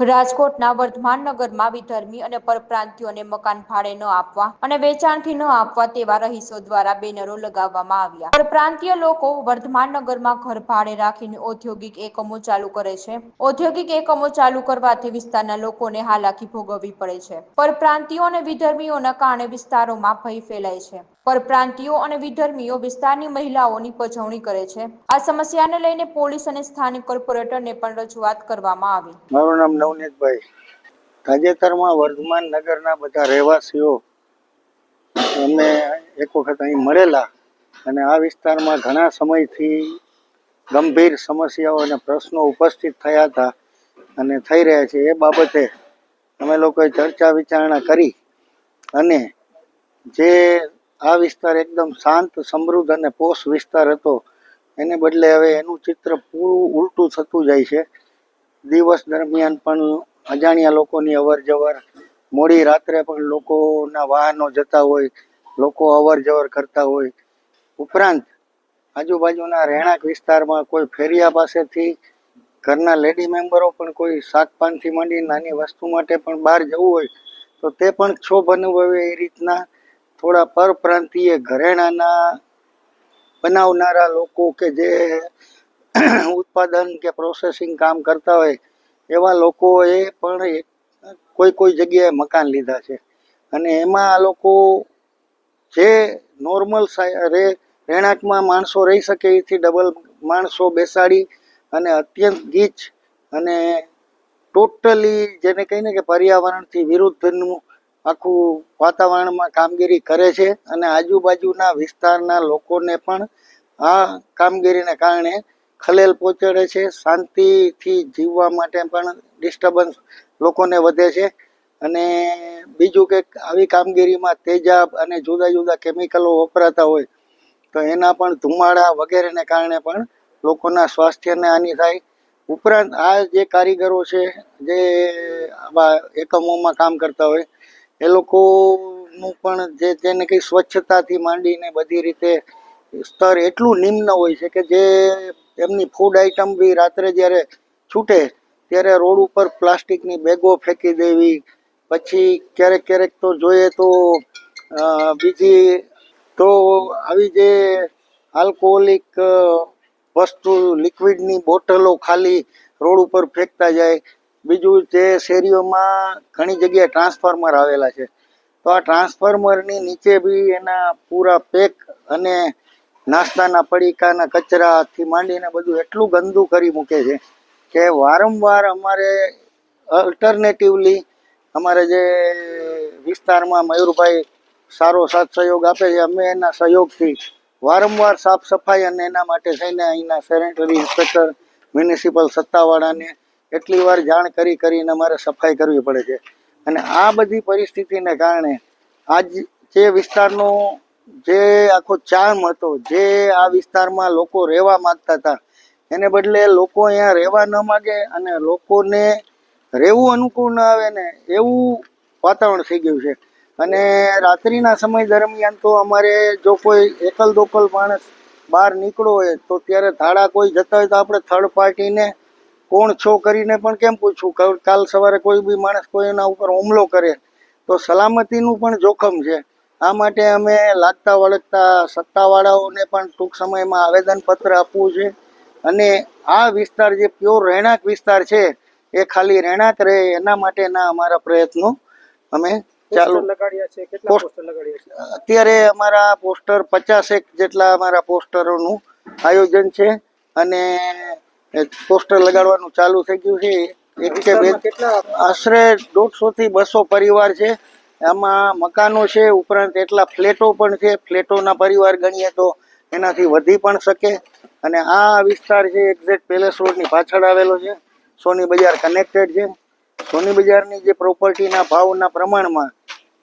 રાજકોટના વર્ધમાન નગરમાં વિધર્મી અને પરપ્રાંતિઓને મકાન ભાડે ન આપવા અને વેચાણથી ન આપવા તેવા રહીશો દ્વારા બેનરો લગાવવામાં આવ્યા. પરપ્રાંતીય લોકો વર્ધમાન નગરમાં ઘર ભાડે રાખીને ઔદ્યોગિક એકમો ચાલુ કરે છે. ઔદ્યોગિક એકમો ચાલુ કરવાથી વિસ્તારના લોકોને હાલાકી ભોગવવી પડે છે. પરપ્રાંતિઓ અને વિધર્મીઓના કારણે વિસ્તારોમાં ભય ફેલાય છે. પરપ્રાંતિઓ અને વિધર્મીઓ વિસ્તારની મહિલાઓની પજવણી કરે છે. આ સમસ્યાને લઈને પોલીસ અને સ્થાનિક કોર્પોરેટરને પણ રજૂઆત કરવામાં આવી. મારું નામ નવનીતભાઈ તાજેતરમાં વર્ધમાન નગરના બધા રહેવાસીઓ અમે એક વખત અહીં મળેલા અને આ વિસ્તારમાં ઘણા સમયથી ગંભીર સમસ્યાઓ અને પ્રશ્નો ઉપસ્થિત થયા હતા અને થઈ રહ્યા છે. એ બાબતે અમે લોકોએ ચર્ચા વિચારણા કરી અને જે આ વિસ્તાર એકદમ શાંત, સમૃદ્ધ અને પોષ વિસ્તાર હતો, એને બદલે હવે એનું ચિત્ર પૂરું, ઉલટું થતું જાય છે. દિવસ દરમિયાન પણ અજાણ્યા લોકોની અવર જવર મોડી રાત્રે પણ લોકોના વાહનો જતા હોય, લોકો અવર જવર કરતા હોય. ઉપરાંત આજુબાજુના રહેણાંક વિસ્તારમાં કોઈ ફેરિયા પાસેથી ઘરના લેડી મેમ્બરો પણ કોઈ શાકપાનથી માંડી નાની વસ્તુ માટે પણ બહાર જવું હોય, તો તે પણ ક્ષોભ અનુભવે એ રીતના થોડા પરપ્રાંતીય ઘરેણાના બનાવનારા લોકો કે જે ઉત્પાદન કે પ્રોસેસિંગ કામ કરતા હોય, એવા લોકોએ પણ કોઈ કોઈ જગ્યાએ મકાન લીધા છે. અને એમાં આ લોકો જે નોર્મલ રહેણાંકમાં માણસો રહી શકે, એથી ડબલ માણસો બેસાડી અને અત્યંત ગીચ અને ટોટલી જેને કહીને કે પર્યાવરણથી વિરુદ્ધનું આખું વાતાવરણમાં કામગીરી કરે છે અને આજુબાજુના વિસ્તારના લોકોને પણ આ કામગીરીને કારણે ખલેલ પહોંચાડે છે. શાંતિથી જીવવા માટે પણ ડિસ્ટર્બન્સ લોકોને વધે છે. અને બીજું કે આવી કામગીરીમાં તેજાબ અને જુદા જુદા કેમિકલો વપરાતા હોય, તો એના પણ ધુમાડા વગેરેને કારણે પણ લોકોના સ્વાસ્થ્યને હાનિ થાય. ઉપરાંત આ જે કારીગરો છે, જે આવા એકમોમાં કામ કરતા હોય, એ લોકોનું પણ જે જેને કંઈ સ્વચ્છતાથી માંડીને બધી રીતે સ્તર એટલું નિમ્ન હોય છે કે જે એમની ફૂડ આઇટમ બી રાત્રે જ્યારે છૂટે, ત્યારે રોડ ઉપર પ્લાસ્ટિકની બેગો ફેંકી દેવી. પછી ક્યારેક ક્યારેક તો જોઈએ તો બીજી તો આવી જે આલ્કોહોલિક વસ્તુ લિક્વિડની બોટલો ખાલી રોડ ઉપર ફેંકતા જાય. બીજું જે શેરીઓમાં ઘણી જગ્યાએ ટ્રાન્સફોર્મર આવેલા છે. તો આ ટ્રાન્સફોર્મરની નીચે બી એના પૂરા પેક અને નાસ્તાના પડીકાના કચરાથી માંડીને બધું એટલું ગંદુ કરી મૂકે છે કે વારંવાર અમારે અલ્ટરનેટિવલી અમારે જે વિસ્તારમાં મયુરભાઈ સારો સાથ સહયોગ આપે છે, અમે એના સહયોગથી વારંવાર સાફ સફાઈ અને એના માટે થઈને અહીંના સેનેટરી ઇન્સ્પેક્ટર, મ્યુનિસિપલ સત્તાવાળાને એટલી વાર જાણ કરી કરીને અમારે સફાઈ કરવી પડે છે. અને આ બધી પરિસ્થિતિને કારણે આજ જે વિસ્તારનો જે આખો ચાર્મ હતો, જે આ વિસ્તારમાં લોકો રહેવા માંગતા હતા, એને બદલે લોકો અહીંયા રહેવા ન માગે અને લોકોને રહેવું અનુકૂળ ન આવે ને એવું વાતાવરણ થઈ ગયું છે. અને રાત્રિના સમય દરમિયાન તો અમારે જો કોઈ એકલ દોકલ માણસ બહાર નીકળો હોય તો ત્યારે ધાડા કોઈ જતા હોય તો આપણે થર્ડ પાર્ટીને કોણ છો કરીને પણ કેમ પૂછવું? કાલ સવારે કોઈ બી માણસ કોઈ એના ઉપર હુમલો કરે તો સલામતીનું પણ જોખમ છે. આ માટે અમે લાગતા વળગતા સત્તાવાળાઓને પણ ટૂંક સમયમાં આવેદનપત્ર આપવું છે. અને આ વિસ્તાર જે પ્યોર રહેણાંક વિસ્તાર છે એ ખાલી રહેણાંક રહે એના માટેના અમારા પ્રયત્નો અમે ચાલુ અત્યારે અમારા પોસ્ટર પચાસેક જેટલા અમારા પોસ્ટરોનું આયોજન છે અને પોસ્ટર લગાડવાનું ચાલુ થઈ ગયું છે. એક કે બે આશરે દોઢસો થી બસો પરિવાર છે. આમાં મકાનો છે, ઉપરાંત એટલા ફ્લેટો પણ છે, ફ્લેટોના પરિવાર ગણીએ તો એનાથી વધી પણ શકે. અને આ વિસ્તાર છે એક્ઝેક્ટ પેલેસ રોડની પાછળ આવેલો છે, સોની બજાર કનેક્ટેડ છે. સોની બજારની જે પ્રોપર્ટીના ભાવના પ્રમાણમાં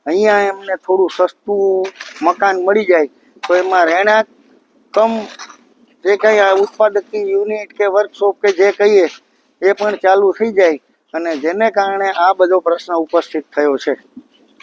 અહીંયા એમને થોડું સસ્તું મકાન મળી જાય, તો એમાં રહેણાંક કમ, જે કંઈ આ ઉત્પાદકની યુનિટ કે વર્કશોપ કે જે કહીએ, એ પણ ચાલુ થઈ જાય. અને જેને કારણે આ બધો પ્રશ્ન ઉપસ્થિત થયો છે.